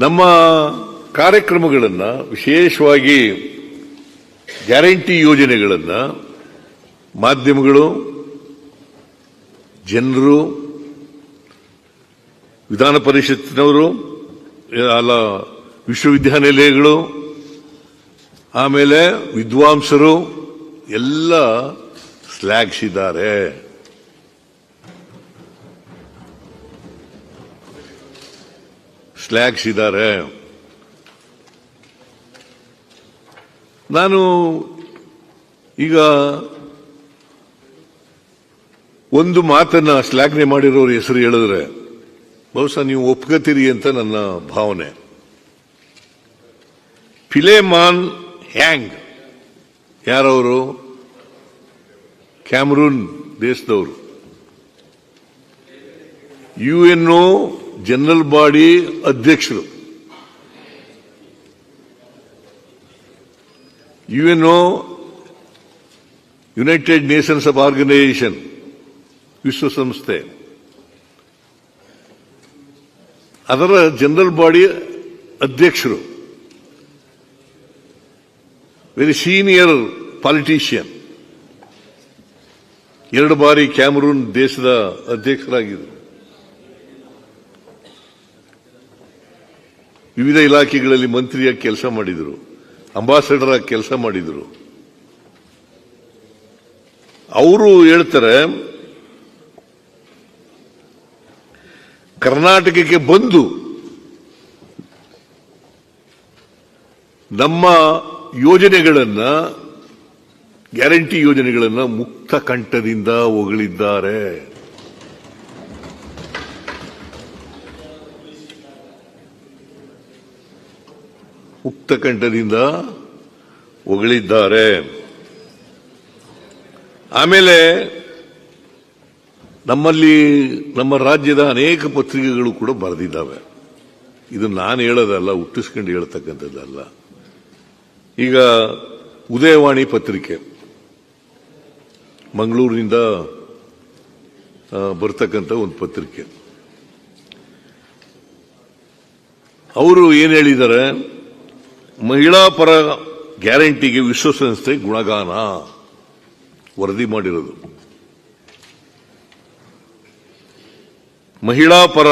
ನಮ್ಮ ಕಾರ್ಯಕ್ರಮಗಳನ್ನು ವಿಶೇಷವಾಗಿ ಗ್ಯಾರಂಟಿ ಯೋಜನೆಗಳನ್ನು ಮಾಧ್ಯಮಗಳು, ಜನರು, ವಿಧಾನ ಪರಿಷತ್ತಿನವರು, ಅಲ್ಲ, ವಿಶ್ವವಿದ್ಯಾನಿಲಯಗಳು, ಆಮೇಲೆ ವಿದ್ವಾಂಸರು ಎಲ್ಲ ಶ್ಲಾಘಿಸಿದ್ದಾರೆ. ಶ್ಲಾಘಿಸಿದ್ದಾರೆ. ನಾನು ಈಗ ಒಂದು ಮಾತನ್ನ ಶ್ಲಾಘನೆ ಮಾಡಿರೋರು ಹೆಸರು ಹೇಳಿದ್ರೆ, ಬಹುಶಃ ನೀವು ಒಪ್ಕೋತೀರಿ ಅಂತ ನನ್ನ ಭಾವನೆ. ಫಿಲೇಮಾನ್ ಹ್ಯಾಂಗ್, ಯಾರವರು? ಕ್ಯಾಮರೂನ್ ದೇಶದವರು. ಯುಎನ್ಒ ಜನರಲ್ ಬಾಡಿ ಅಧ್ಯಕ್ಷರು. UNO, United Nations of organisation, ವಿಶ್ವಸಂಸ್ಥೆ. ಅದರ ಜನರಲ್ ಬಾಡಿ ಅಧ್ಯಕ್ಷರು. ವೆರಿ ಸೀನಿಯರ್ ಪಾಲಿಟಿಷಿಯನ್ ಎರಡು ಬಾರಿ ಕ್ಯಾಮರೂನ್ ದೇಶದ ಅಧ್ಯಕ್ಷರಾಗಿದ್ದರು. ವಿವಿಧ ಇಲಾಖೆಗಳಲ್ಲಿ ಮಂತ್ರಿಯಾಗಿ ಕೆಲಸ ಮಾಡಿದರು, ಅಂಬಾಸಡರ್ ಆಗಿ ಕೆಲಸ ಮಾಡಿದರು. ಅವರು ಹೇಳ್ತಾರೆ, ಕರ್ನಾಟಕಕ್ಕೆ ಬಂದು ನಮ್ಮ ಯೋಜನೆಗಳನ್ನ, ಗ್ಯಾರಂಟಿ ಯೋಜನೆಗಳನ್ನ ಮುಕ್ತ ಕಂಠದಿಂದ ಹೊಗಳಿದ್ದಾರೆ. ಮುಕ್ತ ಕಂಠದಿಂದ ಹೊಗಳಿದ್ದಾರೆ. ಆಮೇಲೆ ನಮ್ಮಲ್ಲಿ ನಮ್ಮ ರಾಜ್ಯದ ಅನೇಕ ಪತ್ರಿಕೆಗಳು ಕೂಡ ಬರೆದಿದ್ದಾವೆ. ಇದು ನಾನು ಹೇಳೋದಲ್ಲ, ಹುಟ್ಟಿಸ್ಕೊಂಡು ಹೇಳ್ತಕ್ಕಂಥದ್ದಲ್ಲ. ಈಗ ಉದಯವಾಣಿ ಪತ್ರಿಕೆ, ಮಂಗಳೂರಿನಿಂದ ಬರ್ತಕ್ಕಂಥ ಒಂದು ಪತ್ರಿಕೆ. ಅವರು ಏನು ಹೇಳಿದ್ದಾರೆ? ಮಹಿಳಾ ಪರ ಗ್ಯಾರಂಟಿಗೆ ವಿಶ್ವಸಂಸ್ಥೆ ಗುಣಗಾನ ವರದಿ ಮಾಡಿರೋದು. ಮಹಿಳಾ ಪರ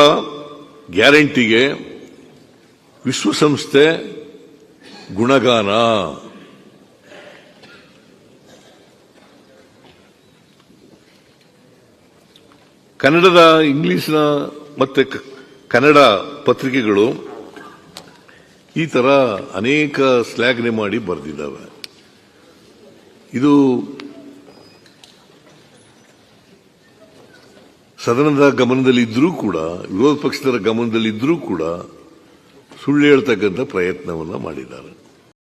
ಗ್ಯಾರಂಟಿಗೆ ವಿಶ್ವಸಂಸ್ಥೆ ಗುಣಗಾನ. ಕನ್ನಡದ ಇಂಗ್ಲಿಷ್ನ ಮತ್ತೆ ಕನ್ನಡ ಪತ್ರಿಕೆಗಳು ಈ ತರ ಅನೇಕ ಶ್ಲಾಘನೆ ಮಾಡಿ ಬರೆದಿದ್ದಾವೆ. ಇದು ಸದನದ ಗಮನದಲ್ಲಿದ್ದರೂ ಕೂಡ, ವಿರೋಧ ಪಕ್ಷದರ ಗಮನದಲ್ಲಿದ್ದರೂ ಕೂಡ ಸುಳ್ಳು ಹೇಳ್ತಕ್ಕಂಥ ಪ್ರಯತ್ನವನ್ನ ಮಾಡಿದ್ದಾರೆ.